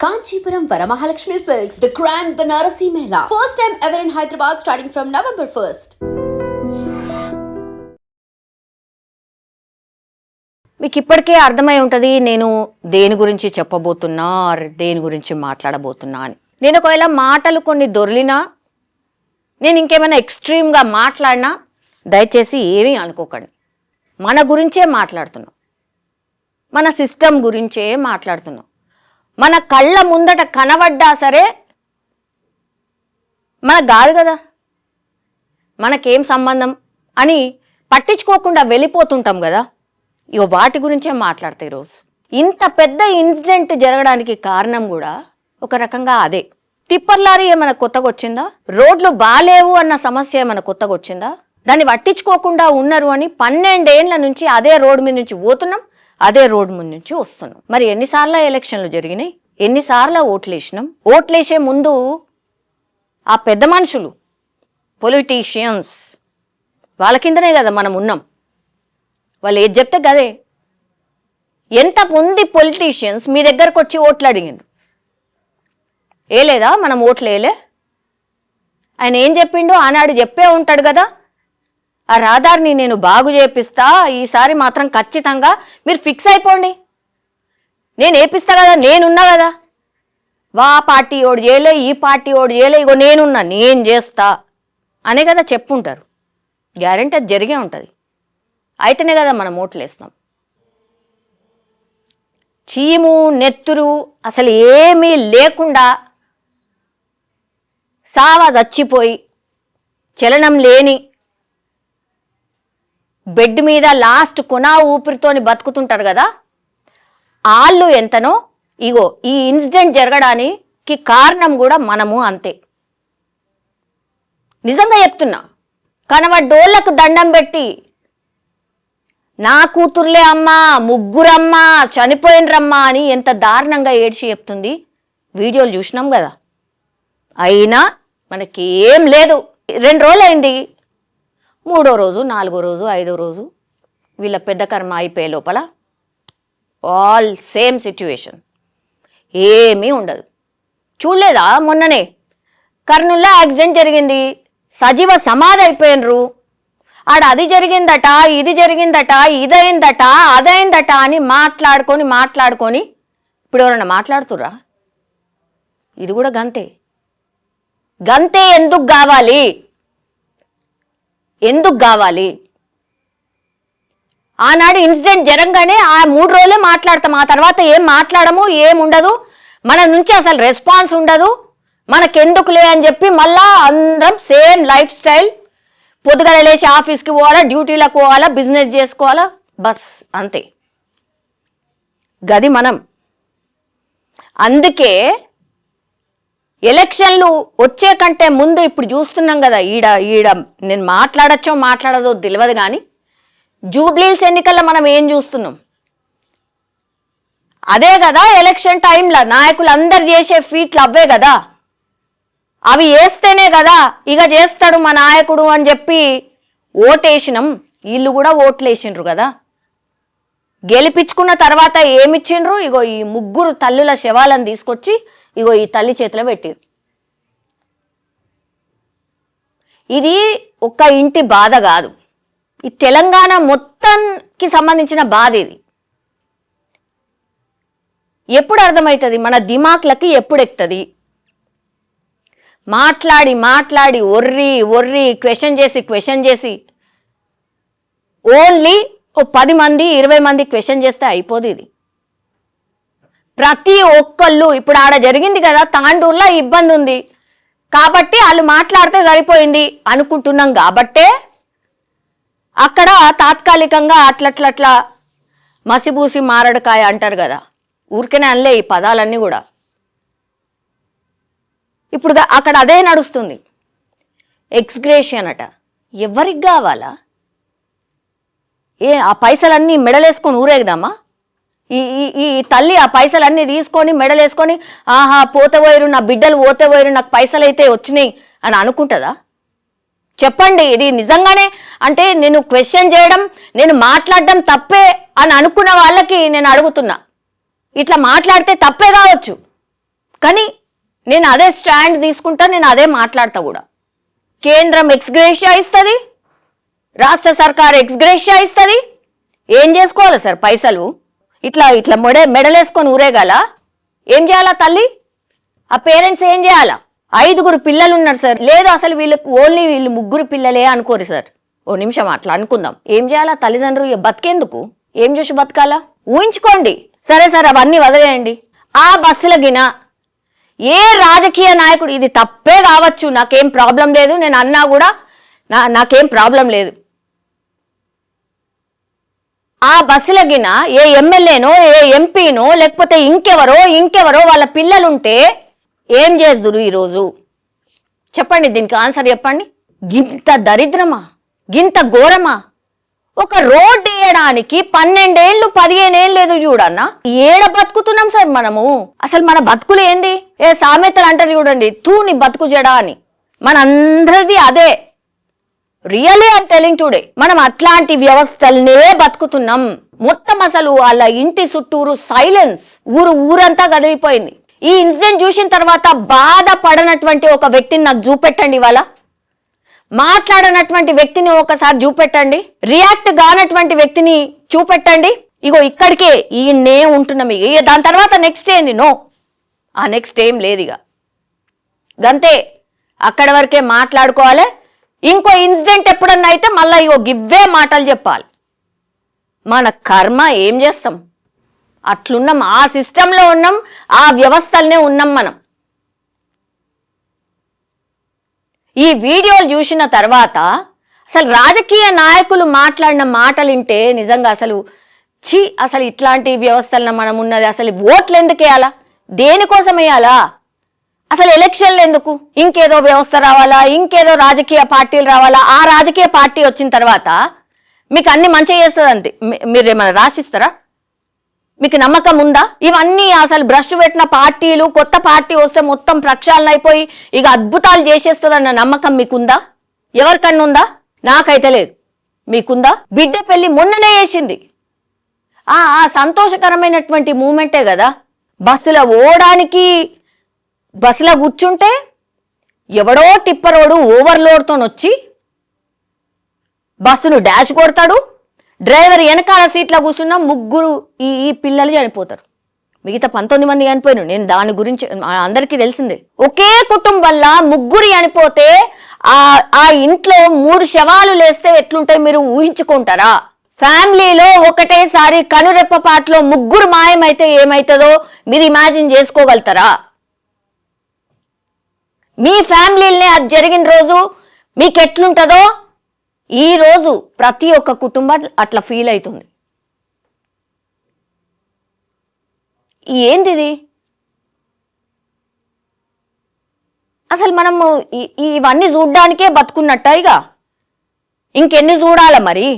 Kanchipuram Varamahalakshmi silks the grand Banarasi Mela. First time ever in Hyderabad starting from November 1st. మీకు ఇప్పటికే అర్థమై ఉంటుంది నేను దేని గురించి చెప్పబోతున్నా దేని గురించి మాట్లాడబోతున్నా అని నేను ఒకవేళ మాటలు కొన్ని దొరిలినా నేను ఇంకేమైనా ఎక్స్ట్రీమ్గా మాట్లాడినా దయచేసి ఏమీ అనుకోకండి మన గురించే మాట్లాడుతున్నాం మన సిస్టమ్ గురించే మాట్లాడుతున్నాం మన కళ్ళ ముందట కనబడ్డా సరే మన కాదు కదా. మనకేం సంబంధం అని పట్టించుకోకుండా వెళ్ళిపోతుంటాం కదా. ఇగో వాటి గురించే మాట్లాడతాయి ఈరోజు ఇంత పెద్ద ఇన్సిడెంట్ జరగడానికి కారణం కూడా ఒక రకంగా అదే. టిప్పర్ లారీ ఏమైనా కొత్తగా వచ్చిందా రోడ్లు బాలేవు అన్న సమస్య ఏమైనా కొత్తగా వచ్చిందా దాన్ని పట్టించుకోకుండా ఉన్నారు అని పన్నెండేళ్ళ నుంచి అదే రోడ్డు మీద నుంచి పోతున్నాం. అదే రోడ్ ముందు నుంచి వస్తున్నాం. మరి ఎన్నిసార్లు ఎలక్షన్లు జరిగినాయి? ఎన్నిసార్లు ఓట్లు వేసినాం ఓట్లు వేసే ముందు ఆ పెద్ద మనుషులు పొలిటీషియన్స్ వాళ్ళ కిందనే కదా మనం ఉన్నాం. వాళ్ళు ఏది చెప్తే కదే ఎంతమంది పొలిటీషియన్స్ మీ దగ్గరకు వచ్చి ఓట్లు అడిగిండు ఏ లేదా మనం ఓట్లు వేయలే ఆయన ఏం చెప్పిండో ఆనాడు చెప్పే ఉంటాడు కదా. ఆ రాధారిని నేను బాగు చేపిస్తా ఈసారి మాత్రం ఖచ్చితంగా మీరు ఫిక్స్ అయిపోండి. నేను ఏపిస్తా కదా నేనున్నా కదా. వా పార్టీ ఓడి చేయలే ఈ పార్టీ ఓడి చేయలే ఇగో నేనున్నా నేను చేస్తా అనే కదా చెప్పుంటారు. గ్యారంటీ అది జరిగే ఉంటుంది. అయితేనే కదా మనం ఓట్లు వేస్తాం చీము నెత్తురు అసలు ఏమీ లేకుండా సావా చచ్చిపోయి చలనం లేని బెడ్ మీద లాస్ట్ కొనా ఊపిరితోని బతుకుతుంటారు కదా? వాళ్ళు ఎంతనో ఇగో ఈ ఇన్సిడెంట్ జరగడానికి కారణం కూడా మనము అంతే. నిజంగా చెప్తున్నా కనవడ్డోళ్ళకు దండం పెట్టి నా కూతుర్లే అమ్మా ముగ్గురమ్మా చనిపోయినరమ్మా అని ఎంత దారుణంగా ఏడ్చి చెప్తుంది వీడియోలు చూసినాం కదా? అయినా మనకి ఏం లేదు. రెండు రోజులు అయింది మూడో రోజు నాలుగో రోజు ఐదో రోజు వీళ్ళ పెద్ద కర్మ అయిపోయే లోపల ఆల్ సేమ్ సిచ్యువేషన్ ఏమీ ఉండదు. చూడలేదా? మొన్ననే కర్నూల్లో యాక్సిడెంట్ జరిగింది. సజీవ సమాధి అయిపోయినరు. ఆడ అది జరిగిందట ఇది జరిగిందట ఇదైందట అదైందట అని మాట్లాడుకొని మాట్లాడుకొని ఇప్పుడు ఎవరన్నా మాట్లాడుతురా ఇది కూడా గంతే. గంతే ఎందుకు కావాలి? ఎందుకు కావాలి? ఆనాడు ఇన్సిడెంట్ జరగగానే ఆ మూడు రోజులే మాట్లాడతాం. ఆ తర్వాత ఏం మాట్లాడము ఏముండదు మన నుంచి అసలు రెస్పాన్స్ ఉండదు. మనకెందుకులే అని చెప్పి మళ్ళా అందరం సేమ్ లైఫ్ స్టైల్. పొద్దుగల లేచి ఆఫీస్కి పోవాలా డ్యూటీలకు పోవాలా బిజినెస్ చేసుకోవాలా బస్ అంతే. గది మనం. అందుకే ఎలక్షన్లు వచ్చే కంటే ముందు ఇప్పుడు చూస్తున్నాం కదా ఈడ ఈడ నేను మాట్లాడచ్చో మాట్లాడదో తెలియదు కానీ జూబ్లీల్స్ ఎన్నికల్లో మనం ఏం చూస్తున్నాం? అదే కదా ఎలక్షన్ టైంలో నాయకులు అందరు చేసే ఫీట్లు అవే కదా. అవి వేస్తేనే కదా ఇక చేస్తాడు మా నాయకుడు అని చెప్పి ఓటేసినాం. వీళ్ళు కూడా ఓట్లు వేసిండ్రు కదా. గెలిపించుకున్న తర్వాత ఏమిచ్చిండ్రు? ఇగో ఈ ముగ్గురు తల్లుల శవాలను తీసుకొచ్చి ఇగో ఈ తల్లి చేతిలో పెట్టిరు. ఇది ఒక్క ఇంటి బాధ కాదు. ఈ తెలంగాణ మొత్తానికి సంబంధించిన బాధ ఇది. ఎప్పుడు అర్థమవుతుంది? మన దిమాక్లకి ఎప్పుడు ఎక్కుతుంది? మాట్లాడి మాట్లాడి ఒర్రి ఒర్రి క్వశ్చన్ చేసి క్వశ్చన్ చేసి ఓన్లీ ఓ పది మంది ఇరవై మంది క్వశ్చన్ చేస్తే అయిపోదు ఇది. ప్రతి ఒక్కళ్ళు ఇప్పుడు ఆడ జరిగింది కదా తాండూరులో ఇబ్బంది ఉంది కాబట్టి వాళ్ళు మాట్లాడితే సరిపోయింది అనుకుంటున్నాం కాబట్టే అక్కడ తాత్కాలికంగా అట్లట్లట్లా మసిబూసి మారడకాయ అంటారు కదా. ఊరికనే అనలే ఈ పదాలన్నీ కూడా. ఇప్పుడు అక్కడ అదే నడుస్తుంది. ఎక్స్గ్రేషన్ అట. ఎవరికి కావాలా? ఏ ఆ పైసలన్నీ మెడలేసుకొని ఊరేగదామా? ఈ ఈ ఈ తల్లి ఆ పైసలన్నీ తీసుకొని మెడలేసుకొని ఆహా పోతే పోయిరు నా బిడ్డలు పోతే పోయిరు నాకు పైసలు అయితే వచ్చినాయి అని అనుకుంటుందా? చెప్పండి ఇది నిజంగానే అంటే నేను క్వశ్చన్ చేయడం నేను మాట్లాడడం తప్పే అని అనుకున్న వాళ్ళకి నేను అడుగుతున్నా. ఇట్లా మాట్లాడితే తప్పే కావచ్చు. కానీ నేను అదే స్టాండ్ తీసుకుంటా నేను అదే మాట్లాడతా కూడా. కేంద్రం ఎక్స్గ్రేషియా ఇస్తుంది? రాష్ట్ర సర్కార్ ఎక్స్గ్రేషియా ఇస్తుంది? ఏం చేసుకోవాలి సార్ పైసలు? ఇట్లా ఇట్లా మెడ మెడలేసుకొని ఊరేగాల? ఏం చేయాలా తల్లి? ఆ పేరెంట్స్ ఏం చేయాలా? ఐదుగురు పిల్లలు ఉన్నారు సార్. లేదు అసలు వీళ్ళకి ఓన్లీ వీళ్ళు ముగ్గురు పిల్లలే అనుకోరు సార్. ఓ నిమిషం అట్లా అనుకుందాం. ఏం చేయాలా తల్లిదండ్రులు? ఇక బతికేందుకు? ఏం చేసి బతకాలా? ఊహించుకోండి. సరే సార్ అవన్నీ వదిలేయండి. ఆ బస్సుల గిన ఏ రాజకీయ నాయకుడు ఇది తప్పే కావచ్చు. నాకేం ప్రాబ్లం లేదు. నేను అన్నా కూడా నా నాకేం ప్రాబ్లం లేదు. ఆ బస్సుల గిన ఏ ఎమ్మెల్యేనో ఏ ఎంపీనో లేకపోతే ఇంకెవరో ఇంకెవరో వాళ్ళ పిల్లలుంటే ఏం చేద్దురు ఈరోజు? చెప్పండి దీనికి ఆన్సర్ చెప్పండి. గింత దరిద్రమా? గింత ఘోరమా? ఒక రోడ్డు వేయడానికి పన్నెండేళ్ళు పదిహేనేళ్ళు లేదు చూడన్నా? ఏడ బతుకుతున్నాం సార్ మనము? అసలు మన బతుకులు ఏంది? ఏ సామెతలు అంటారు చూడండి తూని బతుకు జడా అని. మనందరిది అదే. రియలీ ఐమ్ టెలింగ్ టుడే మనం అట్లాంటి వ్యవస్థలనే బతుకుతున్నాం. మొత్తం అసలు వాళ్ళ ఇంటి చుట్టూరు సైలెన్స్ ఊరు ఊరంతా గదిలిపోయింది ఈ ఇన్సిడెంట్ చూసిన తర్వాత బాధపడనటువంటి ఒక వ్యక్తిని నాకు చూపెట్టండి ఇవాళ. మాట్లాడనటువంటి వ్యక్తిని ఒకసారి చూపెట్టండి. రియాక్ట్ కానటువంటి వ్యక్తిని చూపెట్టండి. ఇగో ఇక్కడికే ఈయన్నే ఉంటున్నాం ఇక. ఇక దాని తర్వాత నెక్స్ట్ ఏంది? నో ఆ నెక్స్ట్ ఏం లేదు ఇక. గంతే. అక్కడి వరకే మాట్లాడుకోవాలి. ఇంకో ఇన్సిడెంట్ ఎప్పుడన్నా అయితే మళ్ళీ ఇగో గివ్వే మాటలు చెప్పాలి. మన కర్మ ఏం చేస్తాం? అట్లున్నాం ఆ సిస్టంలో ఉన్నాం ఆ వ్యవస్థలనే ఉన్నాం మనం. ఈ వీడియోలు చూసిన తర్వాత అసలు రాజకీయ నాయకులు మాట్లాడిన మాటలు వింటే నిజంగా అసలు ఛీ అసలు ఇట్లాంటి వ్యవస్థలను మనం ఉన్నది అసలు ఓట్లు ఎందుకు వేయాలా? దేనికోసం వేయాలా? అసలు ఎలక్షన్లు ఎందుకు? ఇంకేదో వ్యవస్థ రావాలా? ఇంకేదో రాజకీయ పార్టీలు రావాలా? ఆ రాజకీయ పార్టీ వచ్చిన తర్వాత మీకు అన్ని మంచిగా చేస్తుంది అంతే మీరు ఏమైనా రాసిస్తారా? మీకు నమ్మకం ఉందా? ఇవన్నీ అసలు భ్రష్టు పెట్టిన పార్టీలు కొత్త పార్టీ వస్తే మొత్తం ప్రక్షాళన అయిపోయి ఇక అద్భుతాలు చేసేస్తుందన్న నమ్మకం మీకుందా? ఎవరికన్నా ఉందా? నాకైతే లేదు. మీకుందా? బిడ్డ పెళ్ళి మొన్ననే చేసింది. ఆ సంతోషకరమైనటువంటి మూమెంటే కదా. బస్సులో ఓడానికి బస్సులో కూర్చుంటే ఎవడో టిప్పరోడు ఓవర్లోడ్తో వచ్చి బస్సును డాష్ కొడతాడు. డ్రైవర్ వెనకాల సీట్లో కూర్చున్న ముగ్గురు ఈ ఈ పిల్లలు చనిపోతారు. మిగతా పంతొమ్మిది మంది చనిపోయాను నేను దాని గురించి అందరికీ తెలిసిందే. ఒకే కుటుంబంలో ముగ్గురు చనిపోతే ఆ ఆ ఇంట్లో మూడు శవాలు లేస్తే ఎట్లుంటాయి మీరు ఊహించుకుంటారా? ఫ్యామిలీలో ఒకటేసారి కనురెప్ప పాటలో ముగ్గురు మాయమైతే ఏమైతుందో మీరు ఇమాజిన్ చేసుకోగలుగుతారా? మీ ఫ్యామిలీనే అది జరిగిన రోజు మీకు ఎట్లుంటుందో ఈ రోజు ప్రతి ఒక్క కుటుంబం అట్లా ఫీల్ అవుతుంది ఏంటిది అసలు మనము ఇవన్నీ చూడ్డానికే బతుకున్నట్ట ఇక ఇంకెన్ని చూడాల మరి?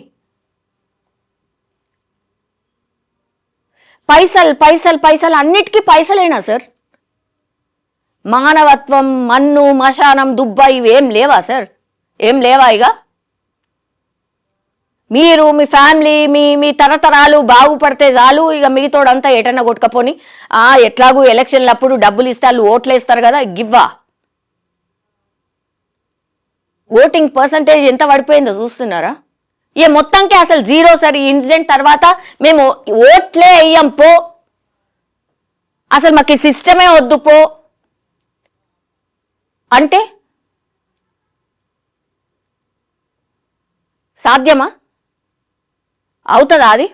పైసలు పైసలు పైసలు అన్నిటికీ పైసలేనా సార్? మానవత్వం మన్ను మశానం దుబ్బ ఇవేం లేవా సార్? ఏం లేవా ఇక మీరు మీ ఫ్యామిలీ మీ మీ తరతరాలు బాగుపడితే చాలు ఇక మిగతోడంతా ఎటన్నా కొట్టుకపోని ఆ ఎట్లాగూ ఎలక్షన్లు అప్పుడు డబ్బులు ఇస్తే వాళ్ళు ఓట్లు వేస్తారు కదా గివ్వా ఓటింగ్ పర్సంటేజ్ ఎంత పడిపోయిందో చూస్తున్నారా? ఇక మొత్తంకి అసలు జీరో సార్ ఈ ఇన్సిడెంట్ తర్వాత మేము ఓట్లే వేయం పో. అసలు మాకు ఈ సిస్టమే వద్దు పో. అంటే సాధ్యమా? అవుతుందా అది?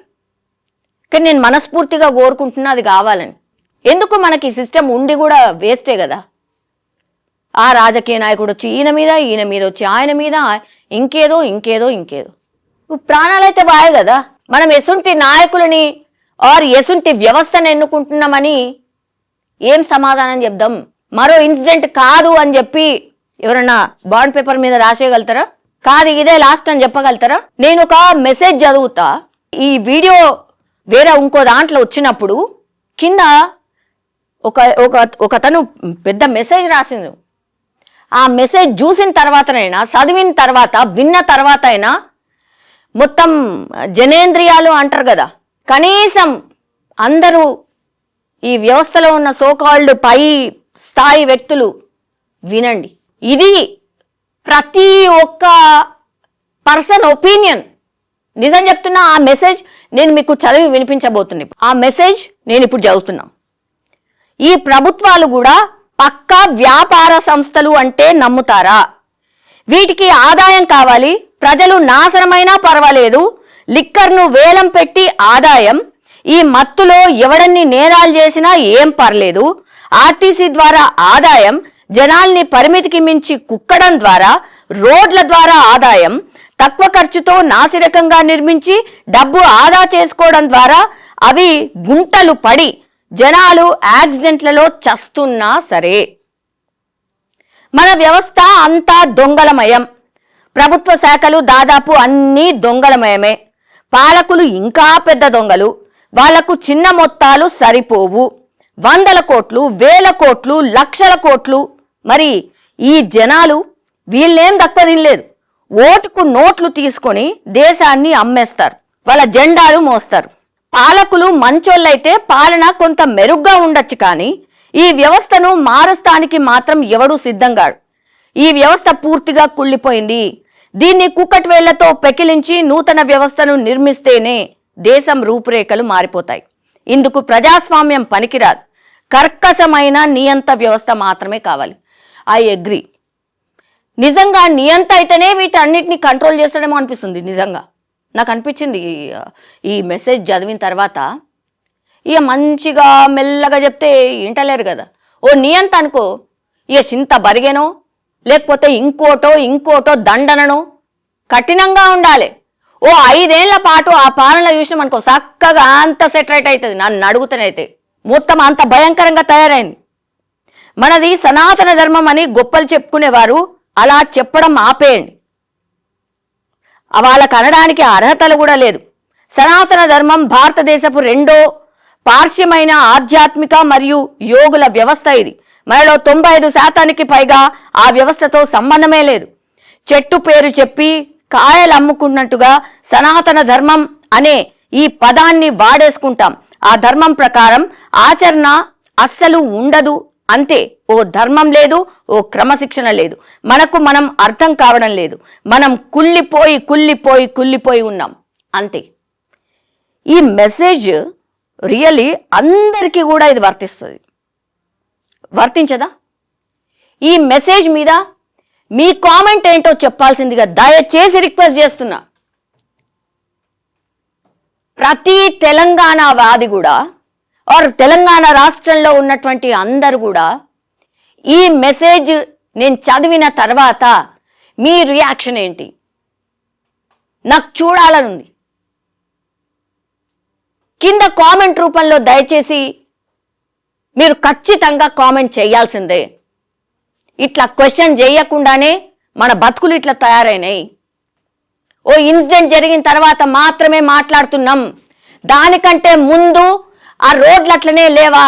కానీ నేను మనస్ఫూర్తిగా కోరుకుంటున్నా అది కావాలని. ఎందుకు మనకి సిస్టమ్ ఉండి కూడా వేస్టే కదా? ఆ రాజకీయ నాయకుడు వచ్చి ఈయన మీద ఈయన మీద వచ్చి ఆయన మీద ఇంకేదో ఇంకేదో ఇంకేదో. ప్రాణాలైతే బాయ్ కదా? మనం ఎసుంటి నాయకులని ఆర్ ఎసుంటి వ్యవస్థను ఎన్నుకుంటున్నామని ఏం సమాధానం చెప్దాం? మరో ఇన్సిడెంట్ కాదు అని చెప్పి ఎవరన్నా బాండ్ పేపర్ మీద రాసేయగలుగుతారా? కాదు ఇదే లాస్ట్ అని చెప్పగలుగుతారా? నేను ఒక మెసేజ్ చదువుతా. ఈ వీడియో వేరే ఇంకో దాంట్లో వచ్చినప్పుడు కింద ఒక ఒక ఒక పెద్ద మెసేజ్ రాసిండు ఆ మెసేజ్ చూసిన తర్వాతనైనా చదివిన తర్వాత విన్న తర్వాత అయినా మొత్తం జనేంద్రియాలు అంటారు కదా. కనీసం అందరూ ఈ వ్యవస్థలో ఉన్న సోకాల్డ్ పై స్థాయి వ్యక్తులు వినండి. ఇది ప్రతి ఒక్క పర్సన్ ఒపీనియన్. నిజం చెప్తున్నా ఆ మెసేజ్ నేను మీకు చదివి వినిపించబోతున్నా ఆ మెసేజ్ నేను ఇప్పుడు చదువుతున్నా. ఈ ప్రభుత్వాలు కూడా పక్కా వ్యాపార సంస్థలు అంటే నమ్ముతారా? వీటికి ఆదాయం కావాలి ప్రజలు నాశనమైనా పర్వాలేదు లిక్కర్ను వేలం పెట్టి ఆదాయం ఈ మత్తులో ఎవడన్ని నేరాలు చేసినా ఏం పర్లేదు ఆర్టీసీ ద్వారా ఆదాయం జనాల్ని పరిమితికి మించి కుక్కడం ద్వారా రోడ్ల ద్వారా ఆదాయం తక్కువ ఖర్చుతో నాసిరకంగా నిర్మించి డబ్బు ఆదా చేసుకోవడం ద్వారా అవి గుంటలు పడి జనాలు యాక్సిడెంట్లలో చస్తున్నా సరే. మన వ్యవస్థ అంతా దొంగలమయం. ప్రభుత్వ శాఖలు దాదాపు అన్నీ దొంగలమయమే. పాలకులు ఇంకా పెద్ద దొంగలు. వాళ్ళకు చిన్న మొత్తాలు సరిపోవు. వందల కోట్లు వేల కోట్లు లక్షల కోట్లు. మరి ఈ జనాలు వీళ్ళేం దక్కదినలేదు ఓటుకు నోట్లు తీసుకొని దేశాన్ని అమ్మేస్తారు. వాళ్ళ జెండాలు మోస్తారు. పాలకులు మంచోళ్ళైతే పాలన కొంత మెరుగ్గా ఉండొచ్చు కానీ ఈ వ్యవస్థను మారస్తానికి మాత్రం ఎవడూ సిద్ధంగాడు ఈ వ్యవస్థ పూర్తిగా కుళ్ళిపోయింది. దీన్ని కుక్కటి వేళ్ళతో పెకిలించి నూతన వ్యవస్థను నిర్మిస్తేనే దేశం రూపురేఖలు మారిపోతాయి. ఇందుకు ప్రజాస్వామ్యం పనికిరాదు. కర్కశమైన నియంత వ్యవస్థ మాత్రమే కావాలి. I agree. నిజంగా నియంత అయితేనే వీటన్నిటిని కంట్రోల్ చేస్తాడేమో అనిపిస్తుంది నిజంగా. నాకు అనిపించింది ఈ- మెసేజ్ చదివిన తర్వాత. ఇక మంచిగా మెల్లగా చెప్తే వింటలేరు కదా. ఓ నియంత అనుకో. ఇక చింత బరిగేనో లేకపోతే ఇంకోటో ఇంకోటో దండననో కఠినంగా ఉండాలి. ఓ ఐదేళ్ళ పాటు ఆ పాలన చూసినాం అనుకో చక్కగా అంత సెటరేట్ అవుతుంది నన్ను అడుగుతానైతే మొత్తం అంత భయంకరంగా తయారైంది. మనది సనాతన ధర్మం అని గొప్పలు చెప్పుకునేవారు అలా చెప్పడం ఆపేయండి. వాళ్ళకు అనడానికి అర్హతలు కూడా లేదు. సనాతన ధర్మం భారతదేశపు రెండో పార్శ్యమైన ఆధ్యాత్మిక మరియు యోగుల వ్యవస్థ ఇది. మనలో తొంభై ఐదు శాతానికి పైగా ఆ వ్యవస్థతో సంబంధమే లేదు. చెట్టు పేరు చెప్పి కాయలు అమ్ముకున్నట్టుగా సనాతన ధర్మం అనే ఈ పదాన్ని వాడేసుకుంటాం. ఆ ధర్మం ప్రకారం ఆచరణ అస్సలు ఉండదు. అంతే ఓ ధర్మం లేదు ఓ క్రమశిక్షణ లేదు. మనకు మనం అర్థం కావడం లేదు. మనం కుళ్ళిపోయి కుళ్ళిపోయి కుళ్ళిపోయి ఉన్నాం. అంతే. ఈ మెసేజ్ రియలీ అందరికీ కూడా ఇది వర్తిస్తుంది. వర్తించదా? ఈ మెసేజ్ మీద మీ కామెంట్ ఏంటో చెప్పాల్సిందిగా దయచేసి రిక్వెస్ట్ చేస్తున్నా. ప్రతి తెలంగాణ వాది కూడా ఆర్ తెలంగాణ రాష్ట్రంలో ఉన్నటువంటి అందరు కూడా ఈ మెసేజ్ నేను చదివిన తర్వాత మీ రియాక్షన్ ఏంటి? నాకు చూడాలనుంది. కింద కామెంట్ రూపంలో దయచేసి మీరు ఖచ్చితంగా కామెంట్ చేయాల్సిందే. ఇట్లా క్వశ్చన్ చేయకుండానే మన బతుకులు ఇట్లా తయారైనాయి. ఓ ఇన్సిడెంట్ జరిగిన తర్వాత మాత్రమే మాట్లాడుతున్నాం. దానికంటే ముందు ఆ రోడ్లు అట్లనే లేవా?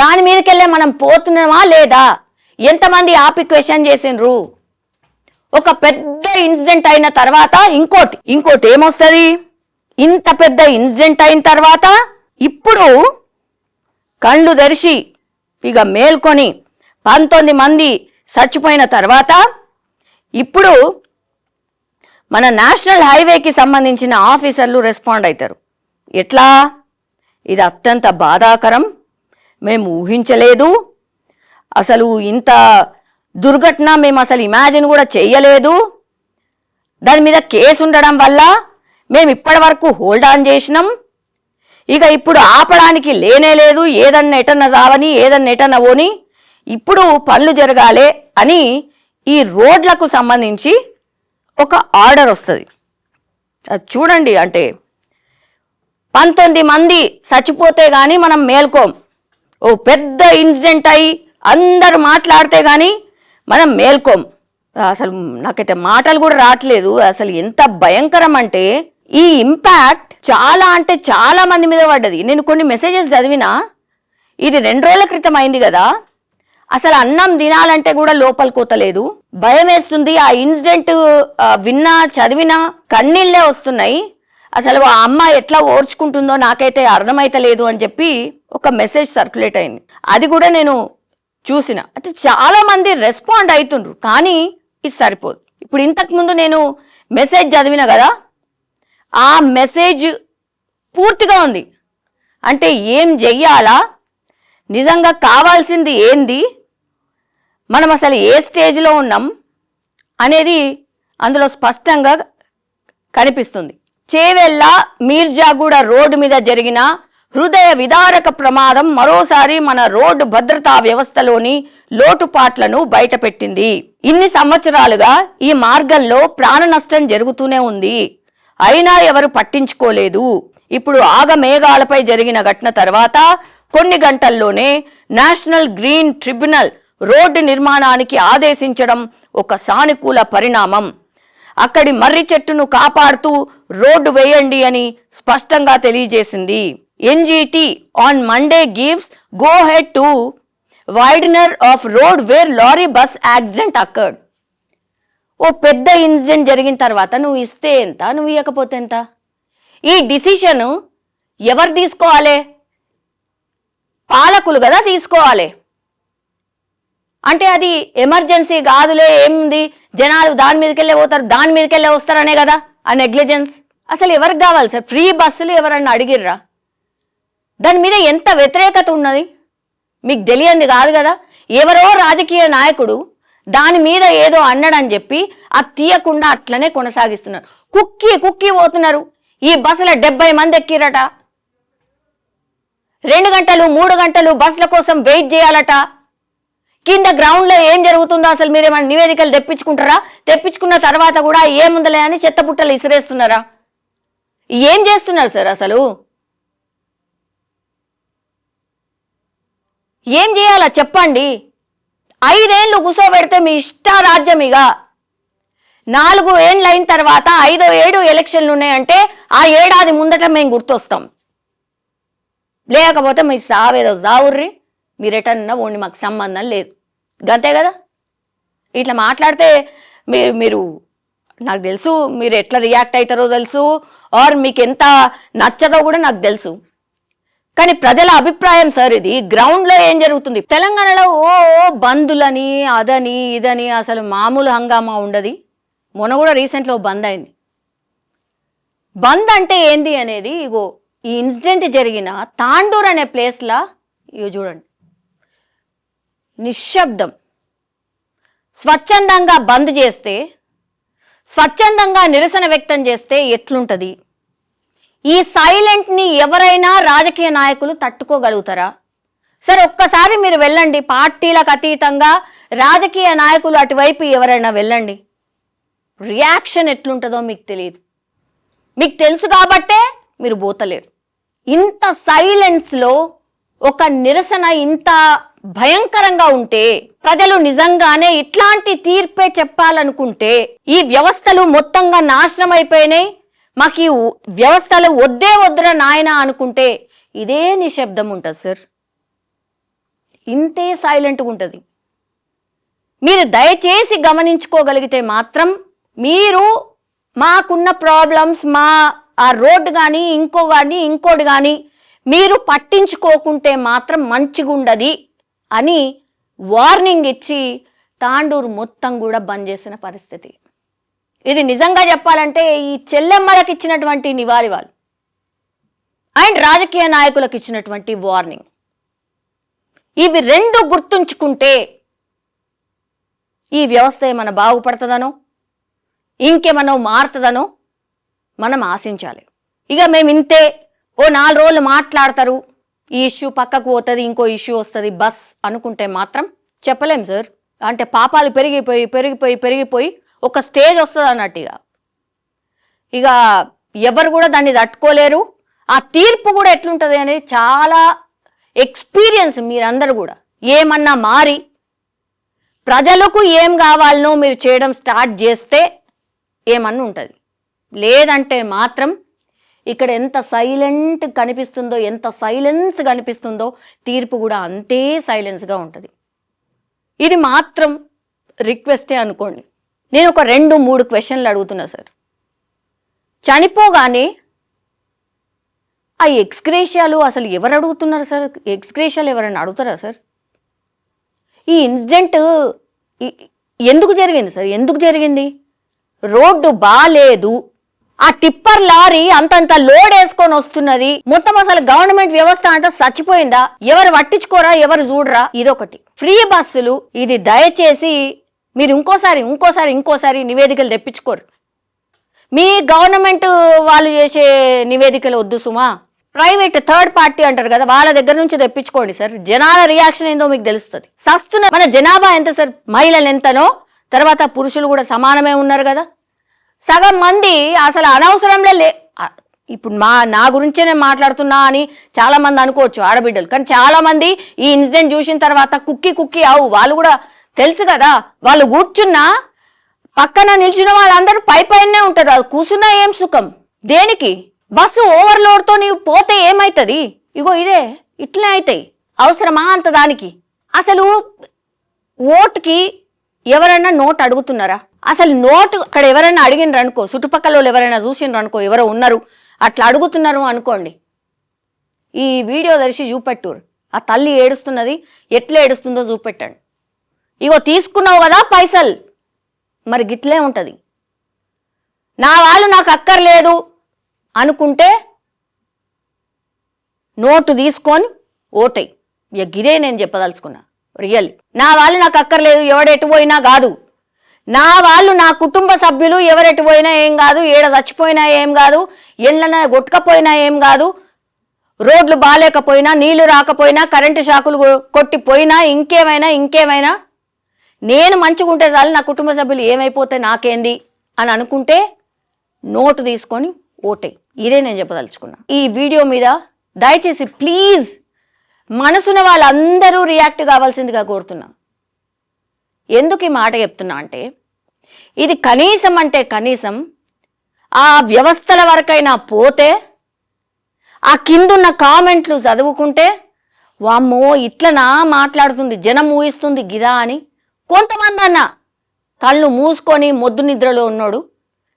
దాని మీదకెళ్ళే మనం పోతున్నామా లేదా? ఎంతమంది ఆపి క్వశ్చన్ చేసిండ్రు? ఒక పెద్ద ఇన్సిడెంట్ అయిన తర్వాత ఇంకోటి ఇంకోటి ఏమొస్తుంది? ఇంత పెద్ద ఇన్సిడెంట్ అయిన తర్వాత ఇప్పుడు కళ్ళు తెరిచి ఇక మేల్కొని పంతొమ్మిది మంది చచ్చిపోయిన తర్వాత ఇప్పుడు మన నేషనల్ హైవేకి సంబంధించిన ఆఫీసర్లు రెస్పాండ్ అవుతారు ఎట్లా? ఇది అత్యంత బాధాకరం. మేము ఊహించలేదు. అసలు ఇంత దుర్ఘటన మేము అసలు ఇమాజిన్ కూడా చేయలేదు దాని మీద కేసు ఉండడం వల్ల మేము ఇప్పటి వరకు హోల్డ్ ఆన్ చేసినాం. ఇక ఇప్పుడు ఆపడానికి లేనే లేదు. ఏదన్నా ఎటన్నా రావని ఏదన్నా ఎటన్నా పోని ఇప్పుడు పనులు జరగాలి అని ఈ రోడ్లకు సంబంధించి ఒక ఆర్డర్ వస్తుంది. అది చూడండి అంటే పంతొమ్మిది మంది చచ్చిపోతే కానీ మనం మేల్కోం. ఓ పెద్ద ఇన్సిడెంట్ అయి అందరు మాట్లాడితే కానీ మనం మేల్కోం. అసలు నాకైతే మాటలు కూడా రావట్లేదు. అసలు ఎంత భయంకరం అంటే ఈ ఇంపాక్ట్ చాలా అంటే చాలా మంది మీద పడ్డది. నేను కొన్ని మెసేజెస్ చదివినా ఇది రెండు రోజుల క్రితం అయింది కదా. అసలు అన్నం తినాలంటే కూడా లోపల కోతలేదు భయం వేస్తుంది. ఆ ఇన్సిడెంట్ విన్నా చదివినా కన్నీళ్ళే వస్తున్నాయి. అసలు ఆ అమ్మ ఎట్లా ఓర్చుకుంటుందో నాకైతే అర్థమైతలేదు అని చెప్పి ఒక మెసేజ్ సర్క్యులేట్ అయింది. అది కూడా నేను చూసిన. అంటే చాలా మంది రెస్పాండ్ అవుతుండ్రు కానీ ఇది సరిపోదు. ఇప్పుడు ఇంతకుముందు నేను మెసేజ్ చదివిన కదా ఆ మెసేజ్ పూర్తిగా ఉంది. అంటే ఏం చెయ్యాలా? నిజంగా కావాల్సింది ఏంది? మనం అసలు ఏ స్టేజ్లో ఉన్నాం అనేది అందులో స్పష్టంగా కనిపిస్తుంది. చేవెళ్ళ మీర్జాగూడ రోడ్డు మీద జరిగిన హృదయ విదారక ప్రమాదం మరోసారి మన రోడ్డు భద్రతా వ్యవస్థలోని లోటుపాట్లను బయటపెట్టింది. ఇన్ని సంవత్సరాలుగా ఈ మార్గంలో ప్రాణ నష్టం జరుగుతూనే ఉంది. అయినా ఎవరు పట్టించుకోలేదు. ఇప్పుడు ఆగమేఘాలపై జరిగిన ఘటన తర్వాత కొన్ని గంటల్లోనే నేషనల్ గ్రీన్ ట్రిబ్యునల్ రోడ్డు నిర్మాణానికి ఆదేశించడం ఒక సానుకూల పరిణామం. అక్కడి మర్రి చెట్టును కాపాడుతూ రోడ్డు వేయండి అని స్పష్టంగా తెలియజేసింది. NGT on Monday gives go head to widener of road where lorry bus accident occurred. ఓ పెద్ద ఇన్సిడెంట్ జరిగిన తర్వాత నువ్వు ఇస్తే ఎంత నువ్వు ఇవ్వకపోతే ఎంత? ఈ డిసిషన్ ఎవరు తీసుకోవాలి? పాలకులు కదా తీసుకోవాలి. అంటే అది ఎమర్జెన్సీ కాదులే ఏముంది? జనాలు దాని మీదకెళ్ళే పోతారు దాని మీదకెళ్ళే వస్తారనే కదా ఆ నెగ్లిజెన్స్. అసలు ఎవరికి కావాలి సార్? ఫ్రీ బస్సులు ఎవరన్నా అడిగిర్రా? దాని మీద ఎంత వ్యతిరేకత ఉన్నది? మీకు తెలియంది కాదు కదా? ఎవరో రాజకీయ నాయకుడు దాని మీద ఏదో అన్నాడని చెప్పి అది తీయకుండా అట్లనే కొనసాగిస్తున్నారు. కుక్కి కుక్కి పోతున్నారు. ఈ బస్సులో డెబ్బై మంది ఎక్కిరట. రెండు గంటలు మూడు గంటలు బస్సుల కోసం వెయిట్ చేయాలట. కింద గ్రౌండ్లో ఏం జరుగుతుందో అసలు మీరు ఏమైనా నివేదికలు తెప్పించుకుంటారా? తెప్పించుకున్న తర్వాత కూడా ఏముందలే అని చెత్త పుట్టలు ఇసిరేస్తున్నారా? ఏం చేస్తున్నారు సార్ అసలు? ఏం చేయాలా చెప్పండి. ఐదేళ్ళు కూసోబెడితే మీ ఇష్టారాజ్యం ఇక. నాలుగు ఏండ్లు అయిన తర్వాత ఐదో ఏడు ఎలక్షన్లు ఉన్నాయంటే ఆ ఏడాది ముందట మేము గుర్తొస్తాం. లేకపోతే మీ సావేదో సావుర్రి మీరు ఎటన్నా ఓండి మాకు సంబంధం లేదు. అంతే కదా? ఇట్లా మాట్లాడితే మీరు మీరు నాకు తెలుసు మీరు ఎట్లా రియాక్ట్ అవుతారో తెలుసు ఆర్ మీకు ఎంత నచ్చదో కూడా నాకు తెలుసు. కానీ ప్రజల అభిప్రాయం సార్ ఇది. గ్రౌండ్లో ఏం జరుగుతుంది? తెలంగాణలో ఓ ఓ బంధులని అదని ఇదని అసలు మామూలు హంగామా ఉండదు. మొన్న కూడా రీసెంట్లో బంద్ అయింది. బంద్ అంటే ఏంది అనేది ఇగో ఈ ఇన్సిడెంట్ జరిగిన తాండూర్ అనే ప్లేస్లా ఇగో చూడండి. నిశ్శబ్దం. స్వచ్ఛందంగా బంద్ చేస్తే స్వచ్ఛందంగా నిరసన వ్యక్తం చేస్తే ఎట్లుంటది? ఈ సైలెంట్ని ఎవరైనా రాజకీయ నాయకులు తట్టుకోగలుగుతారా? సరే ఒక్కసారి మీరు వెళ్ళండి. పార్టీలకు అతీతంగా రాజకీయ నాయకులు అటువైపు ఎవరైనా వెళ్ళండి. రియాక్షన్ ఎట్లుంటుందో మీకు తెలియదు. మీకు తెలుసు కాబట్టే మీరు పోతలేరు. ఇంత సైలెన్స్లో ఒక నిరసన ఇంత భయంకరంగా ఉంటే ప్రజలు నిజంగానే ఇట్లాంటి తీర్పే చెప్పాలనుకుంటే ఈ వ్యవస్థలు మొత్తంగా నాశనం అయిపోయినాయి. మాకు ఈ వ్యవస్థలు వద్దే వద్దురా నాయన అనుకుంటే ఇదే నిశ్శబ్దం ఉంటుంది సార్. ఇంతే సైలెంట్గా ఉంటుంది. మీరు దయచేసి గమనించుకోగలిగితే మాత్రం మీరు మాకున్న ప్రాబ్లమ్స్ మా ఆ రోడ్డు కానీ ఇంకో కానీ ఇంకోటి కానీ మీరు పట్టించుకోకుంటే మాత్రం మంచిగుండది. అని వార్నింగ్ ఇచ్చి తాండూరు మొత్తం కూడా బంద్ చేసిన పరిస్థితి. ఇది నిజంగా చెప్పాలంటే ఈ చెల్లెమ్మలకు ఇచ్చినటువంటి నివారి వాళ్ళు అండ్ రాజకీయ నాయకులకు ఇచ్చినటువంటి వార్నింగ్. ఇవి రెండు గుర్తుంచుకుంటే ఈ వ్యవస్థ ఏమైనా బాగుపడుతుందనో ఇంకేమన్నా మారుతుందనో మనం ఆశించాలి. ఇక మేము ఇంతే ఓ నాలుగు రోజులు మాట్లాడతారు ఈ ఇష్యూ పక్కకు పోతుంది ఇంకో ఇష్యూ వస్తుంది బస్ అనుకుంటే మాత్రం చెప్పలేం సార్. అంటే పాపాలు పెరిగిపోయి పెరిగిపోయి పెరిగిపోయి ఒక స్టేజ్ వస్తుంది అన్నట్టు ఇక ఇక ఎవరు కూడా దాన్ని తట్టుకోలేరు. ఆ తీర్పు కూడా ఎట్లుంటుంది అనేది చాలా ఎక్స్పీరియన్స్ మీరందరూ కూడా. ఏమన్నా మారి ప్రజలకు ఏం కావాలనో మీరు చేయడం స్టార్ట్ చేస్తే ఏమన్నా ఉంటుంది. లేదంటే మాత్రం ఇక్కడ ఎంత సైలెంట్ కనిపిస్తుందో ఎంత సైలెన్స్ కనిపిస్తుందో తీర్పు కూడా అంతే సైలెన్స్గా ఉంటుంది. ఇది మాత్రం రిక్వెస్టే అనుకోండి. నేను ఒక రెండు మూడు క్వశ్చన్లు అడుగుతున్నా సార్. చనిపోగానే ఆ ఎక్స్క్రేషియాలు అసలు ఎవరు అడుగుతున్నారు సార్? ఎక్స్క్రేషియాలు ఎవరైనా అడుగుతారా సార్? ఈ ఇన్సిడెంట్ ఎందుకు జరిగింది సార్? ఎందుకు జరిగింది? రోడ్డు బాలేదు. ఆ టిప్పర్ లారీ అంతంత లోడ్ వేసుకొని వస్తున్నది. మొత్తం అసలు గవర్నమెంట్ వ్యవస్థ అంతా చచ్చిపోయిందా? ఎవరు పట్టించుకోరా? ఎవరు చూడరా? ఇదొకటి. ఫ్రీ బస్సులు ఇది దయచేసి మీరు ఇంకోసారి ఇంకోసారి ఇంకోసారి నివేదికలు తెప్పించుకోరు. మీ గవర్నమెంట్ వాళ్ళు చేసే నివేదికలు వద్దు సుమా. ప్రైవేట్ థర్డ్ పార్టీ అంటారు కదా వాళ్ళ దగ్గర నుంచి తెప్పించుకోండి సార్. జనాల రియాక్షన్ ఏందో మీకు తెలుస్తుంది. సస్తున్న మన జనాభా ఎంత సార్? మహిళలు ఎంతనో తర్వాత పురుషులు కూడా సమానమే ఉన్నారు కదా. సగం మంది అసలు అనవసరంలే లే ఇప్పుడు మా నా గురించే నేను మాట్లాడుతున్నా అని చాలా మంది అనుకోవచ్చు ఆడబిడ్డలు. కానీ చాలా మంది ఈ ఇన్సిడెంట్ చూసిన తర్వాత కుక్కి కుక్కి అవు. వాళ్ళు కూడా తెలుసు కదా వాళ్ళు కూర్చున్నా పక్కన నిల్చున్న వాళ్ళందరూ పై పైనే ఉంటారు. అది కూర్చున్నా ఏం సుఖం? దేనికి? బస్సు ఓవర్లోడ్తో నీవు పోతే ఏమవుతుంది ఇగో ఇదే ఇట్లే అవుతాయి అవసరమా అంత దానికి? అసలు ఓటుకి ఎవరైనా నోట్ అడుగుతున్నారా? అసలు నోట్ అక్కడ ఎవరైనా అడిగినరు అనుకో చుట్టుపక్కల వాళ్ళు ఎవరైనా చూసిండ్రు అనుకో ఎవరో ఉన్నారు అట్లా అడుగుతున్నారు అనుకోండి. ఈ వీడియో దర్శి చూపెట్టురు. ఆ తల్లి ఏడుస్తున్నది ఎట్లా ఏడుస్తుందో చూపెట్టండి. ఇగో తీసుకున్నావు కదా పైసలు. మరి గిట్లే ఉంటుంది. నా వాళ్ళు నాకు అక్కర్లేదు అనుకుంటే నోటు తీసుకొని ఓటై ఇక గిరే నేను చెప్పదలుచుకున్నా. రియల్. నా వాళ్ళు నాకు అక్కర్లేదు ఎవడెటు పోయినా కాదు. నా వాళ్ళు నా కుటుంబ సభ్యులు ఎవరెటు పోయినా ఏం కాదు ఏడ చచ్చిపోయినా ఏం కాదు ఎండ్లన కొట్టుకపోయినా ఏం కాదు రోడ్లు బాగాలేకపోయినా నీళ్ళు రాకపోయినా కరెంటు షాకులు కొ- కొట్టిపోయినా ఇంకేమైనా ఇంకేమైనా నేను మంచిగా ఉంటే చాలు నా కుటుంబ సభ్యులు ఏమైపోతే నాకేంది అని అనుకుంటే నోటు తీసుకొని ఓటే. ఇదే నేను చెప్పదలుచుకున్నా. ఈ వీడియో మీద దయచేసి ప్లీజ్ మనసున వాళ్ళందరూ రియాక్ట్ కావాల్సిందిగా కోరుతున్నా. ఎందుకు ఈ మాట చెప్తున్నా అంటే ఇది కనీసం అంటే కనీసం ఆ వ్యవస్థల వరకైనా పోతే ఆ కిందున్న కామెంట్లు చదువుకుంటే వామ్మో ఇట్లనా మాట్లాడుతుంది జనం ఊహిస్తుంది గిదా అని కొంతమంది అన్న కళ్ళు మూసుకొని మొద్దు నిద్రలో ఉన్నాడు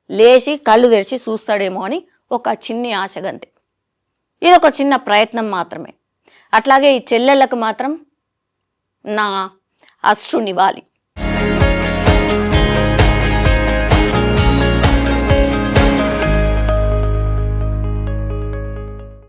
లేచి కళ్ళు తెరిచి చూస్తాడేమో అని ఒక చిన్ని ఆశగంతే. ఇది ఒక చిన్న ప్రయత్నం మాత్రమే. అట్లాగే ఈ చెల్లెళ్ళకు మాత్రం నా అశ్రునివ్వాలి.